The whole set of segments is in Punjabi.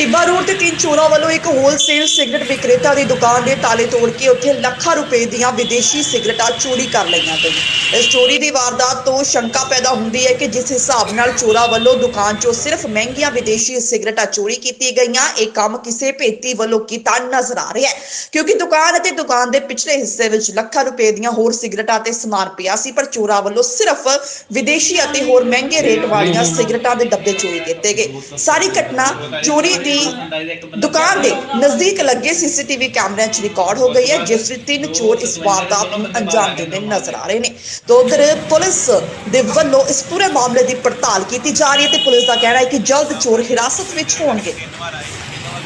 ਟਿੱਬਾ ਰੋਡ ਤੇ ਤਿੰਨ ਚੋਰਾਂ ਵੱਲੋਂ ਇੱਕ ਹੋਲਸੇਲ ਸਿਗਰਟ ਵਿਕਰੇਤਾ ਦੀ ਦੁਕਾਨ ਦੇ ਤਾਲੇ ਤੋੜ ਕੇ ਉੱਥੇ ਲੱਖਾਂ ਰੁਪਏ ਦੀਆਂ ਵਿਦੇਸ਼ੀ ਸਿਗਰਟਾਂ ਚੋਰੀ ਕਰ ਲਈਆਂ ਗਈਆਂ। ਇਸ ਚੋਰੀ ਦੀ ਵਾਰਦਾਤ ਤੋਂ ਸ਼ੰਕਾ ਪੈਦਾ ਹੁੰਦੀ ਹੈ ਕਿ ਜਿਸ ਹਿਸਾਬ ਨਾਲ ਚੋਰਾਂ ਵੱਲੋਂ ਦੁਕਾਨ 'ਚੋਂ ਸਿਰਫ ਮਹਿੰਗੀਆਂ ਵਿਦੇਸ਼ੀ ਸਿਗਰਟਾਂ ਚੋਰੀ ਕੀਤੀ ਗਈਆਂ, ਇਹ ਕੰਮ ਕਿਸੇ ਭੇਤੀ ਵੱਲੋਂ ਕੀਤਾ ਨਜ਼ਰ ਆ ਰਿਹਾ ਹੈ। ਕਿਉਂਕਿ ਦੁਕਾਨ ਅਤੇ ਦੁਕਾਨ ਦੇ ਪਿਛਲੇ ਹਿੱਸੇ ਵਿੱਚ ਲੱਖਾਂ ਰੁਪਏ ਦੀਆਂ ਹੋਰ ਸਿਗਰਟਾਂ ਤੇ ਸਮਾਨ ਪਿਆ ਸੀ, ਪਰ ਚੋਰਾਂ ਵੱਲੋਂ ਸਿਰਫ ਵਿਦੇਸ਼ੀ ਅਤੇ ਹੋਰ ਮਹਿੰਗੇ ਰੇਟ ਵਾਲੀਆਂ ਸਿਗਰਟਾਂ ਦੇ ਡੱਬੇ ਚੋਰੀ ਕੀਤੇ ਗਏ। ਸਾਰੀ ਘਟਨਾ ਚੋਰੀ ਦੀ ਦੁਕਾਨ ਦੇ ਨਜ਼ਦੀਕ ਲੱਗੇ ਸੀਸੀਟੀਵੀ ਕੈਮਰਿਆਂ 'ਚ ਰਿਕਾਰਡ ਹੋ ਗਈ ਹੈ ਜਿਸ ਵਿੱਚ ਤਿੰਨ ਚੋਰ ਇਸ ਵਾਰਦਾਤ ਨੂੰ ਅੰਜਾਮ ਦਿੰਦੇ ਨਜ਼ਰ ਆ ਰਹੇ ਨੇ। ਤਾਂ ਉਧਰ ਪੁਲਿਸ ਦੇ ਵੱਲੋਂ ਇਸ ਪੂਰੇ ਮਾਮਲੇ ਦੀ ਪੜਤਾਲ ਕੀਤੀ ਜਾ ਰਹੀ ਹੈ ਤੇ ਪੁਲਿਸ ਦਾ ਕਹਿਣਾ ਹੈ ਕਿ ਜਲਦ ਚੋਰ ਹਿਰਾਸਤ ਵਿੱਚ ਹੋਣਗੇ।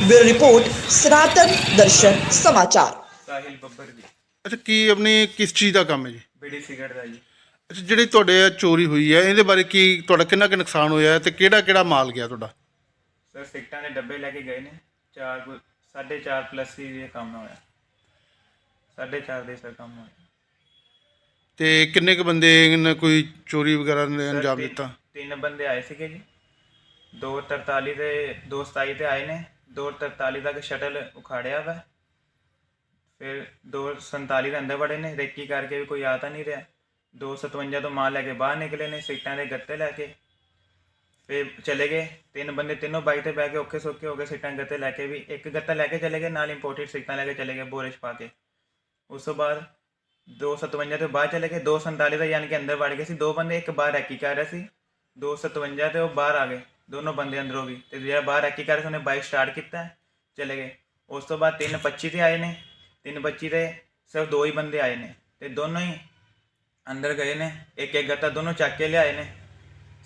ਬਿਊਰੋ ਰਿਪੋਰਟ ਸਨਾਤਨ ਦਰਸ਼ਨ ਸਮਾਚਾਰ। ਸਾਹਿਲ ਬੱਬਰ ਜੀ। ਅੱਛਾ ਕੀ ਆਪਣੀ ਕਿਸ ਚੀਜ਼ ਦਾ ਕੰਮ ਹੈ ਜੀ? ਬੀੜੀ ਸਿਗਰਟ ਦਾ ਜੀ। ਅੱਛਾ ਜਿਹੜੀ ਤੁਹਾਡੇ ਚੋਰੀ ਹੋਈ ਹੈ ਇਹਦੇ ਬਾਰੇ ਕੀ ਤੁਹਾਡਾ ਕਿੰਨਾ ਕੁ ਨੁਕਸਾਨ ਹੋਇਆ ਤੇ ਕਿਹੜਾ ਕਿਹੜਾ ਮਾਲ ਗਿਆ ਤੁਹਾਡਾ? ਸਰ ਸਿਗਰਟਾਂ ਦੇ ਡੱਬੇ ਲੈ ਕੇ ਗਏ ਨੇ। 4 ਸਾਢੇ ਚਾਰ ਪਲੱਸ ਹੀ ਇਹ ਕੰਮ ਹੋਇਆ। ਸਾਢੇ ਚਾਰ ਦੇ ਸਰ ਕੰਮ ਹੋਇਆ। ਤੇ ਕਿੰਨੇ ਕੁ ਬੰਦੇ ਨੇ ਕੋਈ ਚੋਰੀ ਵਗੈਰਾ ਨੇ ਸਰ, ਅੰਜਾਮ ਤਿੰਨ- ਦਿੱਤਾ? ਤਿੰਨ ਬੰਦੇ ਆਏ ਸੀਗੇ ਜੀ। 243 ਤੇ 227 ਤੇ ਆਏ ਨੇ। 243 ਤੱਕ ਸ਼ਟਲ ਉਖਾੜਿਆ ਵਾ। ਫਿਰ 247 ਦੇ ਅੰਦਰ ਵੜੇ ਨੇ। ਰੇਕੀ ਕਰਕੇ ਵੀ ਕੋਈ ਆ ਤਾਂ ਨਹੀਂ ਰਿਹਾ। 257 ਤੋਂ ਮਾਲ ਲੈ ਕੇ ਬਾਹਰ ਨਿਕਲੇ ਨੇ ਸਿਗਰਟਾਂ ਦੇ ਗੱਤੇ ਲੈ ਕੇ। ਫਿਰ ਚਲੇ ਗਏ। ਤਿੰਨ ਬੰਦੇ, ਤਿੰਨੋਂ ਬਾਈਕ ਤੇ ਬਹਿ ਕੇ ਔਖੇ ਸੌਖੇ ਹੋ ਗਏ ਸਿਗਰਟਾਂ ਗੱਤੇ ਲੈ ਕੇ ਵੀ। ਇੱਕ ਗੱਤਾ ਲੈ ਕੇ ਚਲੇ ਗਏ, ਨਾਲ ਇੰਪੋਰਟਡ ਸਿਗਰਟਾਂ ਲੈ ਕੇ ਚਲੇ ਗਏ ਬੋਰੇ 'ਚ ਪਾ ਕੇ। ਉਸ ਤੋਂ ਬਾਅਦ 257 ਤੋਂ ਬਾਹਰ ਚਲੇ ਗਏ। 247 ਦਾ ਯਾਨੀ ਕਿ ਅੰਦਰ ਵੜ ਗਏ ਸੀ। ਦੋ ਬੰਦੇ, ਇੱਕ ਬਾਹਰ ਰੈਕੀ ਕਰ ਰਿਹਾ ਸੀ। 257 ਤੇ ਉਹ ਬਾਹਰ ਆ ਗਏ। ਦੋਨੋਂ ਬੰਦੇ ਅੰਦਰੋਂ ਵੀ। ਤੇ ਜਿਹੜਾ ਬਾਹਰ ਰੈਕੀ ਕਰ ਰਿਹਾ ਸੀ, ਉਹਨੇ ਬਾਈਕ ਸਟਾਰਟ ਕੀਤਾ। ਚਲੇ ਗਏ। ਉਸ ਤੋਂ ਬਾਅਦ 325 ਤੇ ਆਏ ਨੇ। 325 ਤੇ ਸਿਰਫ ਦੋ ਹੀ ਬੰਦੇ ਆਏ ਨੇ। ਤੇ ਦੋਨੋਂ ਹੀ ਅੰਦਰ ਗਏ ਨੇ। ਇੱਕ ਇੱਕ ਗੱਤਾ ਦੋਨੋਂ ਚੱਕ ਕੇ ਲਿਆਏ ਨੇ।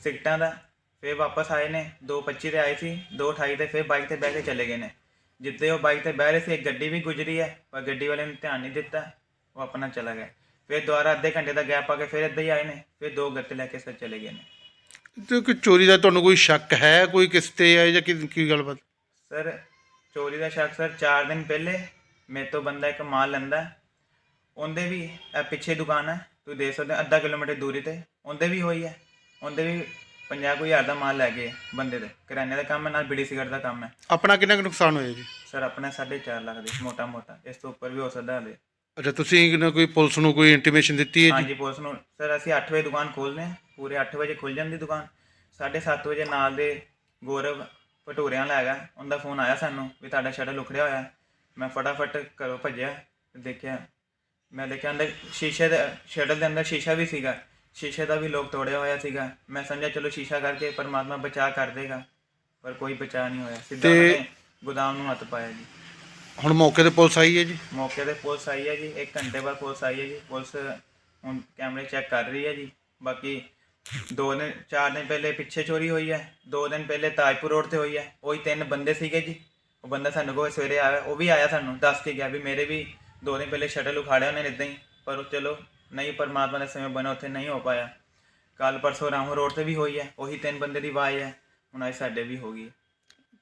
ਸਿਗਟਾਂ ਦਾ। ਫਿਰ ਵਾਪਸ ਆਏ ਨੇ 225 ਤੇ ਆਏ ਸੀ 228 ਤੇ ਫਿਰ ਬਾਈਕ ਤੇ ਬਹਿ ਕੇ ਚਲੇ ਗਏ ਨੇ। ਜਿੱਦੇ ਉਹ ਬਾਈਕ ਤੇ ਬਹਿ ਰਹੇ ਸੀ ਇੱਕ ਗੱਡੀ ਵੀ ਗੁਜ਼ਰੀ ਹੈ ਪਰ ਗੱਡੀ ਵਾਲੇ ਨੇ ਧਿਆਨ ਨਹੀਂ ਦਿੱਤਾ ਉਹ ਆਪਣਾ ਚਲਾ ਗਿਆ। ਫਿਰ ਦੁਬਾਰਾ ਅੱਧੇ ਘੰਟੇ ਦਾ ਗੈਪ ਆ ਕੇ ਫਿਰ ਇੱਦਾਂ ਹੀ ਆਏ ਨੇ ਫਿਰ ਦੋ ਗੱਤੇ ਲੈ ਕੇ ਸਰ ਚਲੇ ਗਏ ਨੇ। ਤੇ ਕੋਈ ਚੋਰੀ ਦਾ ਤੁਹਾਨੂੰ ਕੋਈ ਸ਼ੱਕ ਹੈ ਕੋਈ ਕਿਸ ਤੇ ਹੈ ਜਾਂ ਕੀ ਕੀ ਗੱਲਬਾਤ? ਸਰ ਚੋਰੀ ਦਾ ਸ਼ੱਕ ਸਰ 4 ਦਿਨ ਪਹਿਲੇ ਮੇਰੇ ਤੋਂ ਬੰਦਾ ਇੱਕ ਮਾਲ ਲੈਂਦਾ ਉਹਦੇ ਵੀ ਇਹ ਪਿੱਛੇ ਦੁਕਾਨ ਹੈ ਤੁਸੀਂ ਦੇਖ ਸਕਦੇ ਹੋ ਅੱਧਾ ਕਿਲੋਮੀਟਰ ਦੂਰੀ ਤੇ ਉਹਦੇ ਵੀ ਹੋਈ ਹੈ। ਉਹਦੇ ਵੀ 50 ਕੋਈ ਹਜ਼ਾਰ ਦਾ ਮਾਲ ਲੈ ਗਏ ਬੰਦੇ ਦੇ। ਕਰਿਆਨੇ ਦਾ ਕੰਮ ਹੈ ਨਾਲ ਬੀੜੀ ਸਿਗਰਟ ਦਾ ਕੰਮ ਹੈ। ਆਪਣਾ ਕਿੰਨਾ ਕੁ ਨੁਕਸਾਨ ਹੋਇਆ ਜੀ? ਸਰ ਆਪਣਾ 4.5 ਲੱਖ ਦੇ ਮੋਟਾ ਮੋਟਾ। ਇਸ ਤੋਂ ਉੱਪਰ ਵੀ ਹੋ ਸਕਦਾ ਹਲੇ। ਅੱਛਾ ਤੁਸੀਂ ਨਾ ਕੋਈ ਪੁਲਿਸ ਨੂੰ ਕੋਈ ਇੰਟੀਮੇਸ਼ਨ ਦਿੱਤੀ ਹੈ ਜੀ? ਹਾਂਜੀ ਪੁਲਿਸ ਨੂੰ। ਸਰ ਅਸੀਂ 8 ਵਜੇ ਦੁਕਾਨ ਖੋਲ੍ਹਦੇ ਹਾਂ। ਪੂਰੇ 8 ਵਜੇ ਖੁੱਲ ਜਾਂਦੀ ਦੁਕਾਨ। 7:30 ਵਜੇ ਨਾਲ ਦੇ ਗੌਰਵ ਭਟੂਰਿਆਂ ਵਾਲਾ ਹੈਗਾ। ਉਹਦਾ ਫੋਨ ਆਇਆ ਸਾਨੂੰ ਵੀ ਤੁਹਾਡਾ ਸ਼ਟਰ ਉਖੜਿਆ ਹੋਇਆ। ਹੈ। ਮੈਂ ਫਟਾਫਟ ਘਰੋਂ ਭੱਜਿਆ ਦੇਖਿਆ। ਮੈਂ ਦੇਖਿਆ ਅੰਦਰ ਸ਼ੀਸ਼ੇ ਦੇ ਸ਼ਟਰ ਦੇ ਅੰਦਰ ਸ਼ੀਸ਼ਾ ਵੀ ਸੀਗਾ। ਸ਼ੀਸ਼ੇ ਦਾ ਵੀ ਲੋਕ ਤੋੜਿਆ ਹੋਇਆ ਸੀਗਾ। ਮੈਂ ਸਮਝਿਆ ਚਲੋ ਸ਼ੀਸ਼ਾ ਕਰਕੇ ਪਰਮਾਤਮਾ ਬਚਾ ਕਰ ਦੇਗਾ ਪਰ ਕੋਈ ਬਚਾ ਨਹੀਂ ਹੋਇਆ। ਸਿੱਧਾ ਤੇ- ਉਹਨੇ ਗੋਦਾਮ ਨੂੰ ਹੱਥ ਪਾਇਆ ਜੀ। ਹੁਣ ਮੌਕੇ ਤੇ ਪੁਲਿਸ ਆਈ ਹੈ ਜੀ? ਮੌਕੇ ਤੇ ਪੁਲਿਸ ਆਈ ਹੈ ਜੀ 1 ਘੰਟੇ ਬਾਅਦ ਪੁਲਿਸ ਆਈ ਹੈ ਜੀ। ਪੁਲਿਸ ਹੁਣ ਕੈਮਰੇ ਚੈੱਕ ਕਰ ਰਹੀ ਹੈ ਜੀ। ਬਾਕੀ ਦੋ ਦਿਨ ਚਾਰ ਦਿਨ ਪਹਿਲੇ ਪਿੱਛੇ ਚੋਰੀ ਹੋਈ ਹੈ ਦੋ ਦਿਨ ਪਹਿਲੇ ਤਾਜਪੁਰ ਰੋਡ ਤੇ ਹੋਈ ਹੈ। ਉਹੀ ਤਿੰਨ ਬੰਦੇ ਸੀਗੇ ਜੀ। ਉਹ ਬੰਦਾ ਸਾਨੂੰ ਕੋਲ ਸਵੇਰੇ ਆਇਆ ਉਹ ਵੀ ਆਇਆ ਸਾਨੂੰ ਦੱਸ ਕੇ ਗਿਆ ਵੀ ਮੇਰੇ ਵੀ ਦੋ ਦਿਨ ਪਹਿਲੇ ਸ਼ਟਲ ਉਖਾੜਿਆ ਉਹਨੇ ਇਦਾਂ ਹੀ। ਪਰ ਉਹ ਚਲੋ ਨਹੀਂ ਪਰਮਾਤਮਾ ਦੇ ਸਮੇਂ ਬਣਾ ਉੱਥੇ ਨਹੀਂ ਹੋ ਪਾਇਆ। ਕੱਲ ਪਰਸੋਂ ਰਾਮੋ ਰੋਡ ਤੇ ਵੀ ਹੋਈ ਹੈ ਉਹੀ ਤਿੰਨ ਬੰਦੇ ਦੀ ਆਵਾਜ਼ ਹੈ ਹੁਣ ਅੱਜ ਸਾਡੇ ਵੀ ਹੋ ਗਈ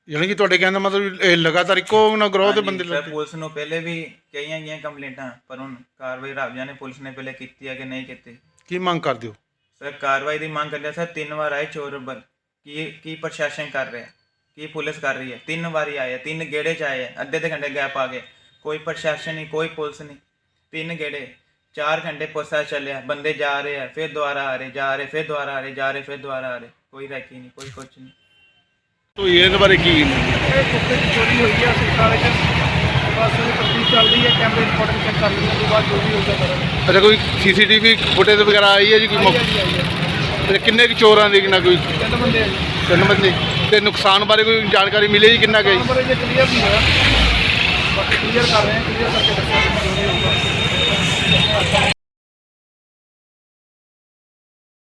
ਯਾਨੀ ਕਿ ਤੁਹਾਡੇ ਕਹਿਣ ਦਾ ਮਤਲਬ ਇਹ ਲਗਾਤਾਰ ਇੱਕੋ ਨਾ ਗਰੋਹ ਦੇ ਬੰਦੇ ਸਰ, ਲੱਗੇ। ਪੁਲਿਸ ਨੂੰ ਪਹਿਲੇ ਵੀ ਕਈਆਂ ਗਈਆਂ ਕੰਪਲੇਂਟਾਂ ਪਰ ਹੁਣ ਕਾਰਵਾਈ ਰਾਜਾ ਨੇ ਪੁਲਿਸ ਨੇ ਪਹਿਲੇ ਕੀਤੀ ਹੈ ਕਿ ਨਹੀਂ ਕੀਤੀ? ਕੀ ਮੰਗ ਕਰਦੇ ਹੋ? ਸਰ ਕਾਰਵਾਈ ਦੀ ਮੰਗ ਕਰਦੇ ਹਾਂ, ਸਰ ਤਿੰਨ ਵਾਰ ਆਏ ਚੋਰ ਬਲ ਕੀ ਕੀ ਪ੍ਰਸ਼ਾਸਨ ਕਰ ਰਿਹਾ? ਕੀ ਪੁਲਿਸ ਕਰ ਰਹੀ ਹੈ? ਤਿੰਨ ਵਾਰੀ ਆਏ ਆ, ਤਿੰਨ ਗੇੜੇ ਚ ਆਏ ਆ, ਅੱਧੇ ਤੇ ਘੰਟੇ ਗੈਪ ਆ ਗਏ। ਕੋਈ ਪ੍ਰਸ਼ਾਸਨ ਨਹੀਂ ਕੋਈ ਪੁਲਿਸ ਨਹੀਂ। ਤਿੰਨ ਗੇੜੇ। 4 ਘੰਟੇ ਪੁਲਿਸ ਚੱਲਿਆ ਬੰਦੇ ਜਾ ਰਹੇ ਆ ਫਿਰ ਦੁਬਾਰਾ ਆ ਰਹੇ ਜਾ ਰਹੇ ਫਿਰ ਦੁਬਾਰਾ ਆ ਰਹੇ ਜਾ ਰਹੇ ਫਿਰ ਦੁਬਾਰਾ ਆ ਰਹੇ ਕੋਈ ਰੈਕੀ ਨਹੀਂ ਕੋਈ ਕੁਛ ਨਹੀਂ। ਤੋ ਇਹਦੇ ਬਾਰੇ ਕੀ ਇਹ ਕੁੱਤੇ ਦੀ ਚੋਰੀ ਹੋਈ ਹੈ ਹਸਪਤਾਲ ਵਿੱਚ ਬਸ ਉਹਦੀ ਤਫਤੀਸ਼ ਚੱਲ ਰਹੀ ਹੈ ਕੈਮਰੇ ਰਿਕਾਰਡਿੰਗ ਚੈੱਕ ਕਰ ਲਈ ਉਸ ਤੋਂ ਬਾਅਦ ਜੋ ਵੀ ਹੋਊਗਾ ਕਰਾਂਗੇ। ਅੱਛਾ ਕੋਈ ਸੀਸੀਟੀਵੀ ਫੁਟੇਜ ਵਗੈਰਾ ਆਈ ਹੈ ਜੀ ਕੋਈ ਮੌਕੇ ਆਈ ਹੈ ਤੇ ਕਿੰਨੇ ਕੁ ਚੋਰਾਂ ਦੀ ਨਾ ਕੋਈ? ਤਿੰਨ ਬੰਦੇ ਆ ਜੀ। ਤਿੰਨ ਬੰਦੇ। ਤੇ ਨੁਕਸਾਨ ਬਾਰੇ ਕੋਈ ਜਾਣਕਾਰੀ ਮਿਲੀ ਜੀ ਕਿੰਨਾ ਕੁ ਹੈ ਜੀ? ਨੰਬਰ ਜੇ ਕਲੀਅਰ ਨਹੀਂ ਹੋਇਆ ਬਾਕੀ ਕਲੀਅਰ ਕਰ ਰਹੇ ਹਾਂ ਕਲੀਅਰ ਕਰਕੇ ਦੱਸਾਂਗੇ। ਜੋ ਵੀ ਹੋਊਗਾ